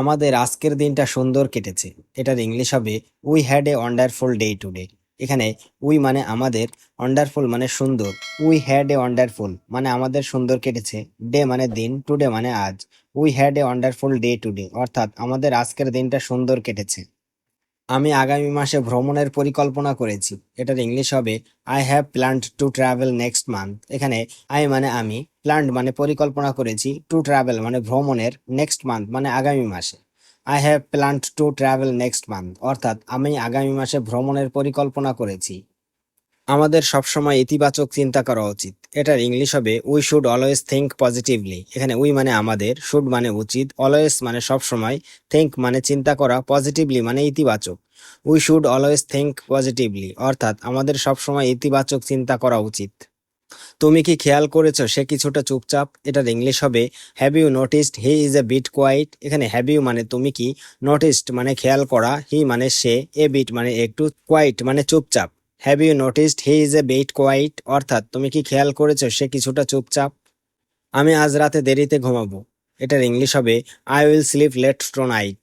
আমাদের আজকের দিনটা সুন্দর কেটেছে। এটার ইংলিশ হবে we had a wonderful day today এখানে উই মানে আমাদের ওয়ান্ডারফুল মানে সুন্দর। উই হ্যাড এ ওয়ান্ডারফুল মানে আমাদের সুন্দর কেটেছে। ডে মানে দিন টুডে মানে আজ। We had a wonderful day today অর্থাৎ আমাদের আজকের দিনটা সুন্দর কেটেছে। আমি আগামী মাসে ভ্রমণের পরিকল্পনা করেছি। এটার ইংলিশ হবে I have planned to travel next month এখানে আই মানে আমি প্ল্যান্ড মানে পরিকল্পনা করেছি টু ট্রাভেল মানে ভ্রমণের নেক্সট মান্থ মানে আগামী মাসে। I have planned to travel next month অর্থাৎ আমি আগামী মাসে ভ্রমণের পরিকল্পনা করেছি। আমাদের সবসময় ইতিবাচক চিন্তা করা উচিত। এটার ইংলিশ হবে we should always think positively এখানে উই মানে আমাদের শুড মানে উচিত অলওয়েজ মানে সবসময় থিঙ্ক মানে চিন্তা করা পজিটিভলি মানে ইতিবাচক। We should always think positively অর্থাৎ আমাদের সবসময় ইতিবাচক চিন্তা করা উচিত। তুমি কি খেয়াল করেছ? সে কিছুটা চুপচাপ। এটার ইংলিশ হবে। Have you noticed he is a bit quiet এখানে হ্যাভ ইউ মানে তুমি কি? নোটিসড মানে খেয়াল করা। হি মানে সে। এ বিট মানে একটু কোয়াইট মানে চুপচাপ। Have you noticed he is a bit quiet অর্থাৎ তুমি কি খেয়াল করেছ? সে কিছুটা চুপচাপ। আমি আজ রাতে দেরিতে ঘুমাবো। এটার ইংলিশ হবে। I will sleep late tonight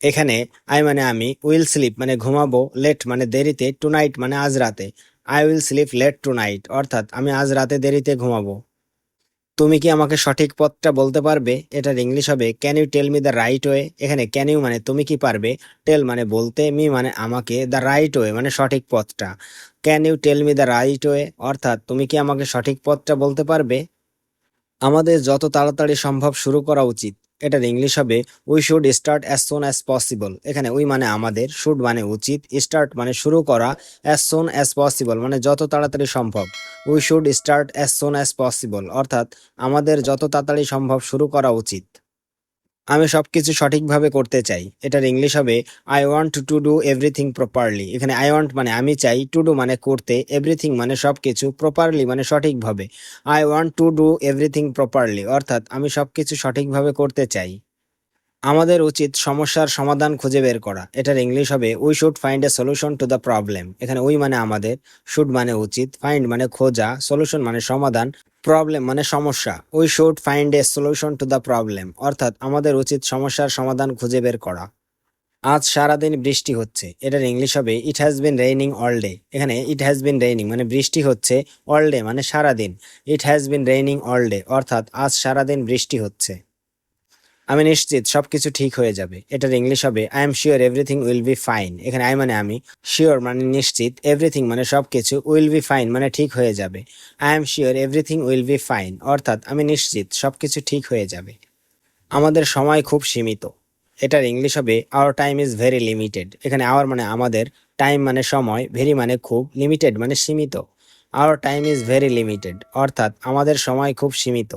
এখানে আই মানে আমি উইল স্লিপ মানে ঘুমাবো। লেট মানে দেরিতে টু নাইট মানে আজ রাতে। I will sleep late tonight অর্থাৎ আমি আজ রাতে দেরিতে ঘুমাবো। তুমি কি আমাকে সঠিক পথটা বলতে পারবে? এটার ইংলিশ হবে can you tell me the right way এখানে ক্যান ইউ মানে তুমি কি পারবে? টেল মানে বলতে মি মানে আমাকে দ্য রাইট ওয়ে মানে সঠিক পথটা। Can you tell me the right way অর্থাৎ তুমি কি আমাকে সঠিক পথটা বলতে পারবে? আমাদের যত তাড়াতাড়ি সম্ভব শুরু করা উচিত। এটার ইংলিশ হবে we should start as soon as possible এখানে উই মানে আমাদের শুড মানে উচিত স্টার্ট মানে শুরু করা অ্যাজ সোন অ্যাজ পসিবল মানে যত তাড়াতাড়ি সম্ভব we should start as soon as possible অর্থাৎ আমাদের যত তাড়াতাড়ি সম্ভব শুরু করা উচিত। আমি সব কিছু সঠিকভাবে করতে চাই। এটার ইংলিশ হবে I want to do everything properly এখানে আই ওয়ান্ট মানে আমি চাই টু ডু মানে করতে এভরিথিং মানে সব কিছু প্রপারলি মানে সঠিকভাবে। I want to do everything properly অর্থাৎ আমি সব কিছু সঠিকভাবে করতে চাই। আমাদের উচিত সমস্যার সমাধান খুঁজে বের করা। এটার ইংলিশ হবে we should find a solution to the problem এখানে উই মানে আমাদের শুড মানে উচিত ফাইন্ড মানে খোঁজা সলিউশন মানে সমাধান প্রবলেম মানে সমস্যা we should find a solution to the problem অর্থাৎ আমাদের উচিত সমস্যার সমাধান খুঁজে বের করা। আজ সারাদিন বৃষ্টি হচ্ছে, এটার ইংলিশ হবে it has been raining all day এখানে ইট হ্যাজ বিন রেইনিং মানে বৃষ্টি হচ্ছে অল ডে মানে সারাদিন। It has been raining all day অর্থাৎ আজ সারাদিন বৃষ্টি হচ্ছে। আমি নিশ্চিত সবকিছু ঠিক হয়ে যাবে। এটার ইংলিশ হবে I am sure everything will be fine এখানে আই মানে আমি শিওর মানে নিশ্চিত এভরিথিং মানে সবকিছু উইল বি ফাইন মানে ঠিক হয়ে যাবে। I am sure everything will be fine অর্থাৎ আমি নিশ্চিত সবকিছু ঠিক হয়ে যাবে। আমাদের সময় খুব সীমিত। এটার ইংলিশ হবে our time is very limited এখানে আওয়ার মানে আমাদের টাইম মানে সময় ভেরি মানে খুব লিমিটেড মানে সীমিত। Our time is very limited অর্থাৎ আমাদের সময় খুব সীমিত।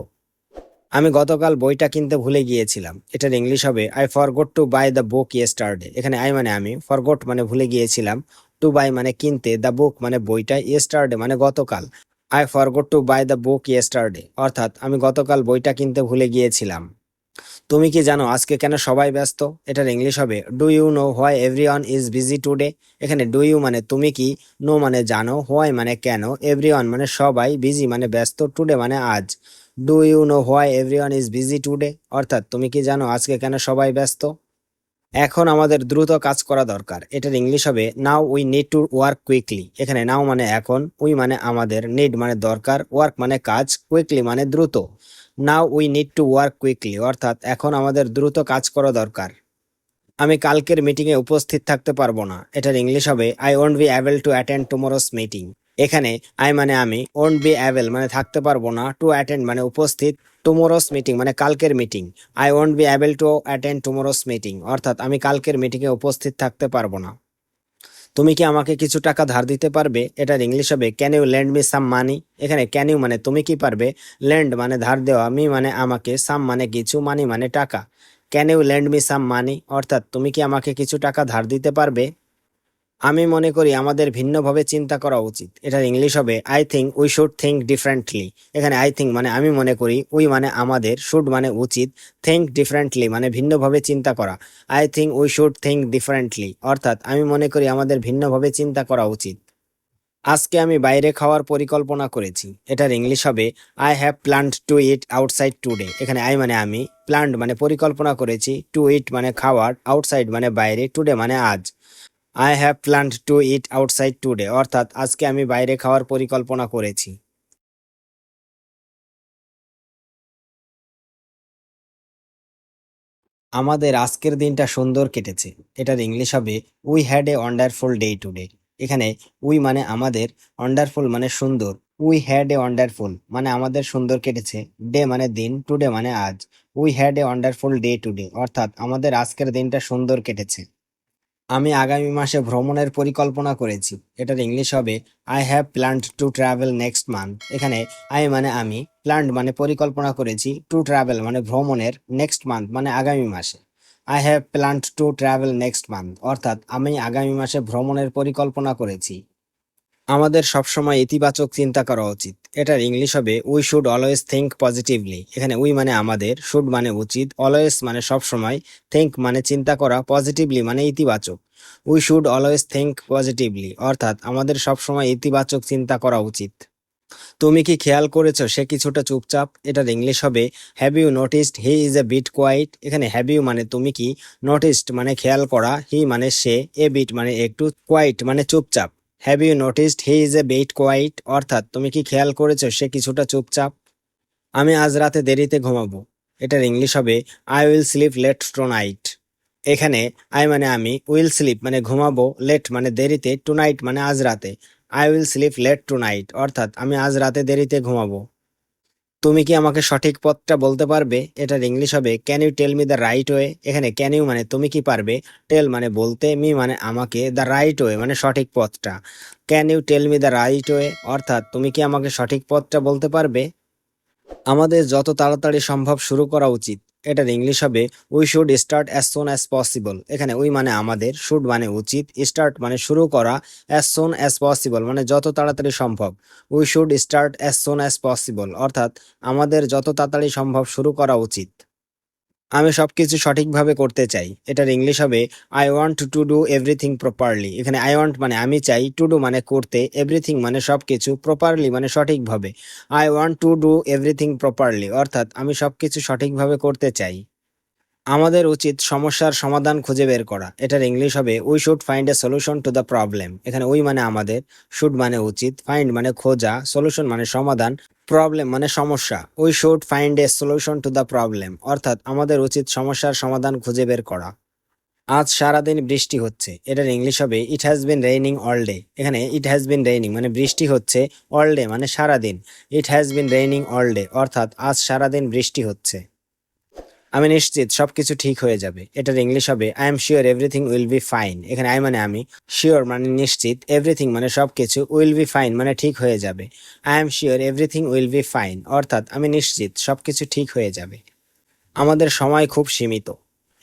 আমি গতকাল বইটা কিনতে ভুলে গিয়েছিলাম। এটার ইংলিশ হবে I forgot to buy the book yesterday এখানে আই মানে আমি ফরগট মানে ভুলে গিয়েছিলাম। টু বাই মানে কিনতে দ্য বুক মানে বইটা ইয়েস্টারডে মানে গতকাল। I forgot to buy the book yesterday অর্থাৎ, আমি গতকাল বইটা কিনতে ভুলে গিয়েছিলাম। তুমি কি জানো আজকে কেন সবাই ব্যস্ত? এটার ইংলিশ হবে do you know why everyone is busy today এখানে ডু ইউ মানে তুমি কি নো মানে জানো হোয়াই মানে কেন এভরি ওয়ান মানে সবাই বিজি মানে ব্যস্ত টুডে মানে আজ। Do you know why everyone is busy today অর্থাৎ তুমি কি জানো আজকে কেন সবাই ব্যস্ত? এখন আমাদের দ্রুত কাজ করা দরকার। এটার ইংলিশ হবে now we need to work quickly এখানে নাও মানে এখন উই মানে আমাদের নিড মানে দরকার ওয়ার্ক মানে কাজ কুইকলি মানে দ্রুত। Now we need to work quickly অর্থাৎ এখন আমাদের দ্রুত কাজ করা দরকার। আমি কালকের মিটিংয়ে উপস্থিত থাকতে পারব না। এটার ইংলিশ হবে I won't be able to attend tomorrow's meeting এখানে আই মানে আমি ওন্ট বি অ্যাবেল মানে থাকতে পারব না টু অ্যাটেন্ড মানে উপস্থিত টুমোরোস মিটিং মানে কালকের meeting I won't be able to attend tomorrow's meeting অর্থাৎ আমি কালকের মিটিংয়ে উপস্থিত থাকতে পারব না। তুমি কি আমাকে কিছু টাকা ধার দিতে পারবে? এটার ইংলিশ হবে can you lend me some money এখানে ক্যান ইউ মানে তুমি কি পারবে? ল্যান্ড মানে ধার দেওয়া মি মানে আমাকে সাম মানে কিছু মানি মানে টাকা। Can you lend me some money অর্থাৎ তুমি কি আমাকে কিছু টাকা ধার দিতে পারবে? আমি মনে করি আমাদের ভিন্নভাবে চিন্তা করা উচিত। এটার ইংলিশ হবে I think we should think differently এখানে আই থিঙ্ক মানে আমি মনে করি উই মানে আমাদের শুড মানে উচিত থিঙ্ক ডিফারেন্টলি মানে ভিন্নভাবে চিন্তা করা। I think we should think differently অর্থাৎ আমি মনে করি আমাদের ভিন্নভাবে চিন্তা করা উচিত। আজকে আমি বাইরে খাওয়ার পরিকল্পনা করেছি। এটার ইংলিশ হবে I have planned to eat outside today এখানে আই মানে আমি প্ল্যান্ড মানে পরিকল্পনা করেছি টু ইট মানে খাওয়ার আউটসাইড মানে বাইরে টুডে মানে আজ। I have planned to eat outside today অর্থাৎ আজকে আমি বাইরে খাওয়ার পরিকল্পনা করেছি। আমাদের আজকের দিনটা সুন্দর কেটেছে। এটার ইংলিশ হবে we had a wonderful day today এখানে উই মানে আমাদের ওয়ান্ডারফুল মানে সুন্দর। উই হ্যাড এ ওয়ান্ডারফুল মানে আমাদের সুন্দর কেটেছে। ডে মানে দিন টুডে মানে আজ। We had a wonderful day today অর্থাৎ আমাদের আজকের দিনটা সুন্দর কেটেছে। আমি আগামী মাসে ভ্রমণের পরিকল্পনা করেছি। এটার ইংলিশ হবে I have planned to travel next month এখানে আই মানে আমি প্ল্যান্ড মানে পরিকল্পনা করেছি টু ট্রাভেল মানে ভ্রমণের নেক্সট মান্থ মানে আগামী মাসে। I have planned to travel next month অর্থাৎ, আমি আগামী মাসে ভ্রমণের পরিকল্পনা করেছি। আমাদের সবসময় ইতিবাচক চিন্তা করা উচিত। এটার ইংলিশ হবে we should always think positively এখানে উই মানে আমাদের শুড মানে উচিত অলওয়েজ মানে সবসময় থিঙ্ক মানে চিন্তা করা পজিটিভলি মানে ইতিবাচক। We should always think positively অর্থাৎ আমাদের সবসময় ইতিবাচক চিন্তা করা উচিত। তুমি কি খেয়াল করেছ সে কিছুটা চুপচাপ? এটার ইংলিশ হবে have you noticed he is a bit quiet এখানে হ্যাভ ইউ মানে তুমি কি নোটিসড মানে খেয়াল করা হি মানে সে এ বিট মানে একটু কোয়াইট মানে চুপচাপ। Have you noticed he is a bit quiet অর্থাৎ, তুমি কি খেয়াল করেছ সে কিছুটা চুপচাপ? আমি আজ রাতে দেরিতে ঘুমাবো। এটার ইংলিশ হবে I will sleep late tonight এখানে আই মানে আমি উইল স্লিপ মানে ঘুমাবো লেট মানে দেরিতে টু নাইট মানে আজ রাতে। I will sleep late tonight অর্থাৎ, আমি আজ রাতে দেরিতে ঘুমাবো। তুমি কি আমাকে সঠিক পথটা বলতে পারবে? এটার ইংলিশ হবে can you tell me the right way এখানে ক্যান ইউ মানে তুমি কি পারবে? টেল মানে বলতে মি মানে আমাকে দ্য রাইট ওয়ে মানে সঠিক পথটা। Can you tell me the right way অর্থাৎ, তুমি কি আমাকে সঠিক পথটা বলতে পারবে? আমাদের যত তাড়াতাড়ি সম্ভব শুরু করা উচিত। এটার ইংলিশ হবে we should start as soon as possible এখানে উই মানে আমাদের শুড মানে উচিত স্টার্ট মানে শুরু করা অ্যাজ সোন অ্যাজ পসিবল মানে যত তাড়াতাড়ি সম্ভব we should start as soon as possible অর্থাৎ আমাদের যত তাড়াতাড়ি সম্ভব শুরু করা উচিত। আমি সব কিছু সঠিকভাবে করতে চাই। এটার ইংলিশ হবে I want to do everything properly এখানে আই ওয়ান্ট মানে আমি চাই টু ডু মানে করতে এভরিথিং মানে সব কিছু প্রপারলি মানে সঠিকভাবে। I want to do everything properly অর্থাৎ আমি সব কিছু সঠিকভাবে করতে চাই। আমাদের উচিত সমস্যার সমাধান খুঁজে বের করা। এটার ইংলিশ হবে we should find a solution to the problem এখানে উই মানে আমাদের শুড মানে উচিত ফাইন্ড মানে খোঁজা সলিউশন মানে সমাধান প্রবলেম মানে সমস্যা। We should find a solution to the problem অর্থাৎ আমাদের উচিত সমস্যার সমাধান খুঁজে বের করা। আজ সারাদিন বৃষ্টি হচ্ছে, এটার ইংলিশ হবে it has been raining all day এখানে ইট হ্যাজ বিন রেইনিং মানে বৃষ্টি হচ্ছে অল ডে মানে সারাদিন। It has been raining all day অর্থাৎ আজ সারাদিন বৃষ্টি হচ্ছে। আমি নিশ্চিত সবকিছু ঠিক হয়ে যাবে। এটার ইংলিশ হবে I am sure everything will be fine এখানে আই মানে আমি শিওর মানে নিশ্চিত এভরিথিং মানে সবকিছু উইল বি ফাইন মানে ঠিক হয়ে যাবে। I am sure everything will be fine অর্থাৎ আমি নিশ্চিত সবকিছু ঠিক হয়ে যাবে। আমাদের সময় খুব সীমিত।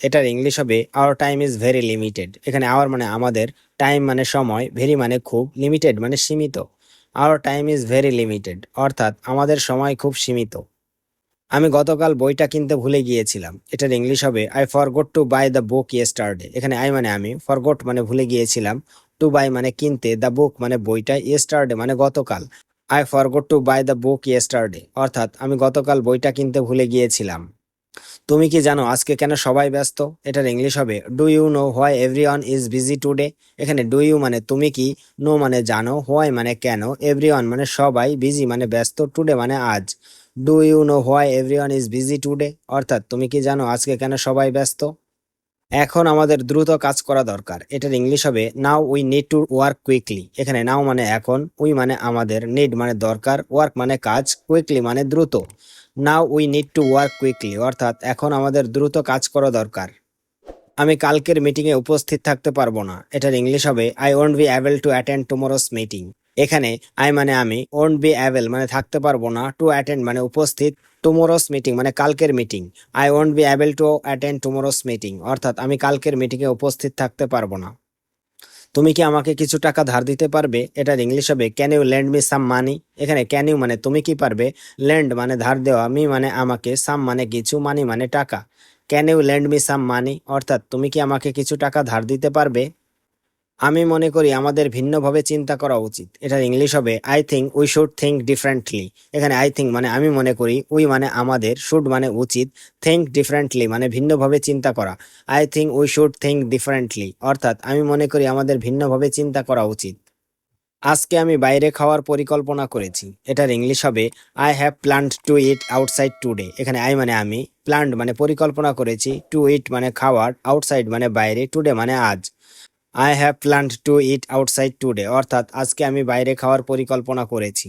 এটার ইংলিশ হবে our time is very limited এখানে আওয়ার মানে আমাদের টাইম মানে সময় ভেরি মানে খুব লিমিটেড মানে সীমিত। Our time is very limited অর্থাৎ আমাদের সময় খুব সীমিত। আমি গতকাল বইটা কিনতে ভুলে গিয়েছিলাম। এটার ইংলিশ হবে I forgot to buy the book yesterday এখানে আই মানে আমি ফরগট মানে ভুলে গিয়েছিলাম। টু বাই মানে কিনতে দ্য বুক মানে বইটা ইয়েস্টারডে মানে গতকাল। I forgot to buy the book yesterday অর্থাৎ, আমি গতকাল বইটা কিনতে ভুলে গিয়েছিলাম। তুমি কি জানো আজকে কেন সবাই ব্যস্ত? এটার ইংলিশ হবে do you know why everyone is busy today এখানে ডু ইউ মানে তুমি কি নো মানে জানো হোয়াই মানে কেন এভরি ওয়ান মানে সবাই বিজি মানে ব্যস্ত টুডে মানে আজ। Do you know why everyone is busy today অর্থাৎ, তুমি কি জানো আজকে কেন সবাই ব্যস্ত? এখন আমাদের দ্রুত কাজ করা দরকার। এটার ইংলিশ হবে now we need to work quickly এখানে নাও মানে এখন উই মানে আমাদের নিড মানে দরকার ওয়ার্ক মানে কাজ কুইকলি মানে দ্রুত। Now we need to work quickly অর্থাৎ, এখন আমাদের দ্রুত কাজ করা দরকার। আমি কালকের মিটিংয়ে উপস্থিত থাকতে পারব না। এটার ইংলিশ হবে I won't be able to attend tomorrow's meeting এখানে আই মানে আমি ওন্ট বি অ্যাভেল মানে থাকতে পারব না টু অ্যাটেন্ড মানে উপস্থিত টুমোরোস মিটিং মানে কালকের meeting I won't be able to attend tomorrow's meeting অর্থাৎ আমি কালকের মিটিংয়ে উপস্থিত থাকতে পারব না। তুমি কি আমাকে কিছু টাকা ধার দিতে পারবে? এটার ইংলিশ হবে can you lend me some money এখানে ক্যান ইউ মানে তুমি কি পারবে? ল্যান্ড মানে ধার দেওয়া মি মানে আমাকে সাম মানে কিছু মানি মানে টাকা। Can you lend me some money অর্থাৎ তুমি কি আমাকে কিছু টাকা ধার দিতে পারবে? আমি মনে করি আমাদের ভিন্নভাবে চিন্তা করা উচিত। এটার ইংলিশ হবে I think we should think differently এখানে আই থিঙ্ক মানে আমি মনে করি উই মানে আমাদের শুড মানে উচিত থিঙ্ক ডিফারেন্টলি মানে ভিন্নভাবে চিন্তা করা। I think we should think differently অর্থাৎ আমি মনে করি আমাদের ভিন্নভাবে চিন্তা করা উচিত। আজকে আমি বাইরে খাওয়ার পরিকল্পনা করেছি। এটার ইংলিশ হবে I have planned to eat outside today এখানে আই মানে আমি প্ল্যান্ড মানে পরিকল্পনা করেছি টু ইট মানে খাওয়ার আউটসাইড মানে বাইরে টুডে মানে আজ। I have planned to eat outside today অর্থাৎ আজকে আমি বাইরে খাওয়ার পরিকল্পনা করেছি।